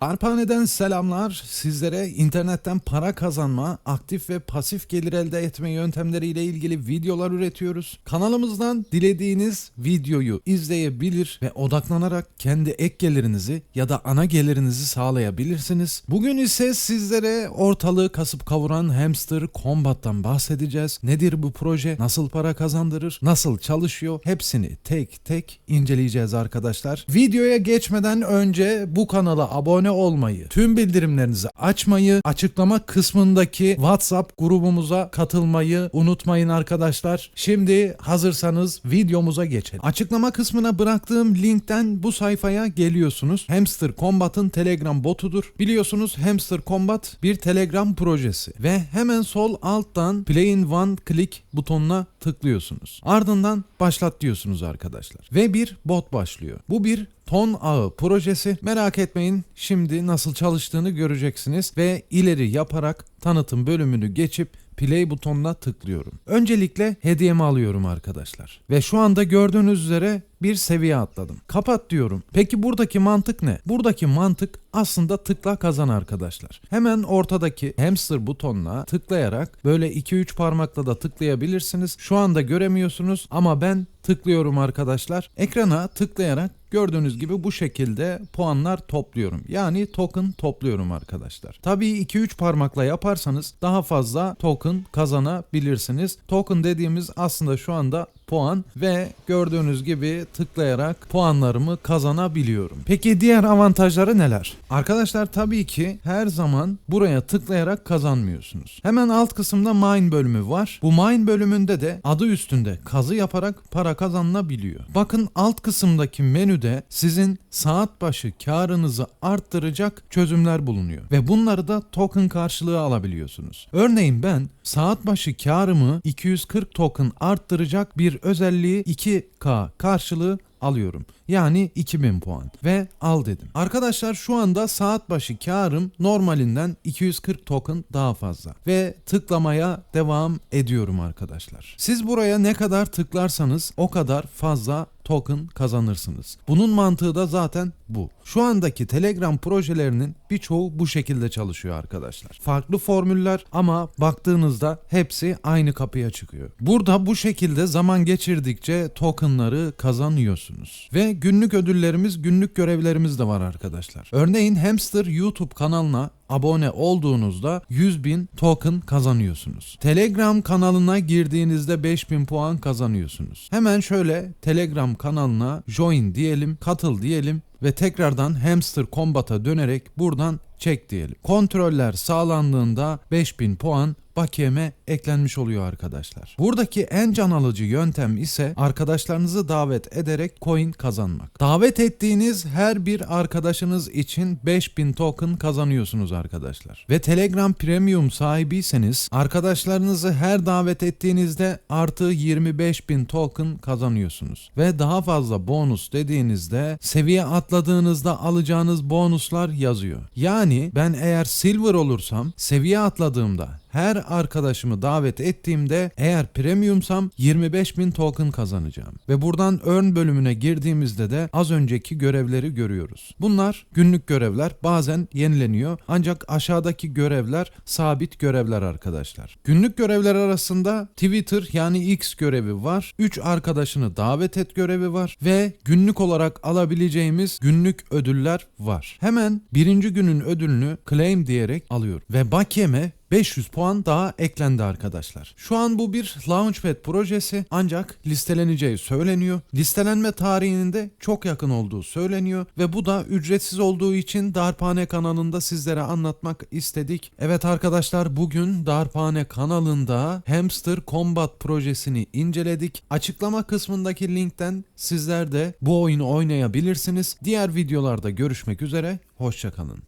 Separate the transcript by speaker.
Speaker 1: Arpane'den selamlar. Sizlere internetten para kazanma, aktif ve pasif gelir elde etme yöntemleriyle ilgili videolar üretiyoruz. Kanalımızdan dilediğiniz videoyu izleyebilir ve odaklanarak kendi ek gelirinizi ya da ana gelirinizi sağlayabilirsiniz. Bugün ise sizlere ortalığı kasıp kavuran Hamster Combat'tan bahsedeceğiz. Nedir bu proje? Nasıl para kazandırır? Nasıl çalışıyor? Hepsini tek tek inceleyeceğiz arkadaşlar. Videoya geçmeden önce bu kanala abone olmayı, tüm bildirimlerinizi açmayı, açıklama kısmındaki WhatsApp grubumuza katılmayı unutmayın arkadaşlar. Şimdi hazırsanız videomuza geçelim. Açıklama kısmına bıraktığım linkten bu sayfaya geliyorsunuz. Hamster Combat'ın Telegram botudur. Biliyorsunuz Hamster Combat bir Telegram projesi ve hemen sol alttan Play in One Click butonuna tıklıyorsunuz. Ardından başlat diyorsunuz arkadaşlar. Ve bir bot başlıyor. Bu bir ton ağı projesi. Merak etmeyin şimdi nasıl çalıştığını göreceksiniz ve ileri yaparak tanıtım bölümünü geçip play butonuna tıklıyorum. Öncelikle hediyemi alıyorum arkadaşlar. Ve şu anda gördüğünüz üzere bir seviye atladım. Kapat diyorum. Peki buradaki mantık ne? Buradaki mantık aslında tıkla kazan arkadaşlar. Hemen ortadaki hamster butonuna tıklayarak böyle 2-3 parmakla da tıklayabilirsiniz. Şu anda göremiyorsunuz ama ben tıklıyorum arkadaşlar. Ekrana tıklayarak gördüğünüz gibi bu şekilde puanlar topluyorum. Yani token topluyorum arkadaşlar. Tabii 2-3 parmakla yaparsanız daha fazla token kazanabilirsiniz. Token dediğimiz aslında şu anda puan ve gördüğünüz gibi tıklayarak puanlarımı kazanabiliyorum. Peki diğer avantajları neler? Arkadaşlar tabii ki her zaman buraya tıklayarak kazanmıyorsunuz. Hemen alt kısımda mine bölümü var. Bu mine bölümünde de adı üstünde kazı yaparak para kazanılabiliyor. Bakın alt kısımdaki menüde sizin saat başı karınızı arttıracak çözümler bulunuyor ve bunları da token karşılığı alabiliyorsunuz. Örneğin ben saat başı karımı 240 token arttıracak bir özelliği 2K karşılığı alıyorum. Yani 2000 puan ve al dedim. Arkadaşlar şu anda saat başı karım normalinden 240 token daha fazla ve tıklamaya devam ediyorum arkadaşlar. Siz buraya ne kadar tıklarsanız o kadar fazla token kazanırsınız. Bunun mantığı da zaten bu. Şu andaki Telegram projelerinin birçoğu bu şekilde çalışıyor arkadaşlar. Farklı formüller ama baktığınızda hepsi aynı kapıya çıkıyor. Burada bu şekilde zaman geçirdikçe tokenları kazanıyorsunuz. Ve günlük ödüllerimiz, günlük görevlerimiz de var arkadaşlar. Örneğin Hamster YouTube kanalına abone olduğunuzda 100 bin token kazanıyorsunuz. Telegram kanalına girdiğinizde 5000 puan kazanıyorsunuz. Hemen şöyle Telegram kanalına join diyelim, katıl diyelim ve tekrardan Hamster Combat'a dönerek buradan çek diyelim. Kontroller sağlandığında 5000 puan bakiyeme eklenmiş oluyor arkadaşlar. Buradaki en can alıcı yöntem ise arkadaşlarınızı davet ederek coin kazanmak. Davet ettiğiniz her bir arkadaşınız için 5000 token kazanıyorsunuz arkadaşlar. Ve Telegram Premium sahibiyseniz arkadaşlarınızı her davet ettiğinizde artı 25000 token kazanıyorsunuz. Ve daha fazla bonus dediğinizde seviye atladığınızda alacağınız bonuslar yazıyor. Yani ben eğer silver olursam seviye atladığımda her arkadaşımı davet ettiğimde eğer premiumsam 25.000 token kazanacağım. Ve buradan earn bölümüne girdiğimizde de az önceki görevleri görüyoruz. Bunlar günlük görevler bazen yenileniyor ancak aşağıdaki görevler sabit görevler arkadaşlar. Günlük görevler arasında Twitter yani X görevi var. 3 arkadaşını davet et görevi var ve günlük olarak alabileceğimiz günlük ödüller var. Hemen birinci günün ödülünü claim diyerek alıyorum. Ve bakiyeme 500 puan daha eklendi arkadaşlar. Şu an bu bir Launchpad projesi ancak listeleneceği söyleniyor. Listelenme tarihinin de çok yakın olduğu söyleniyor ve bu da ücretsiz olduğu için Darphane kanalında sizlere anlatmak istedik. Evet arkadaşlar bugün Darphane kanalında Hamster Combat projesini inceledik. Açıklama kısmındaki linkten sizler de bu oyunu oynayabilirsiniz. Diğer videolarda görüşmek üzere. Hoşçakalın.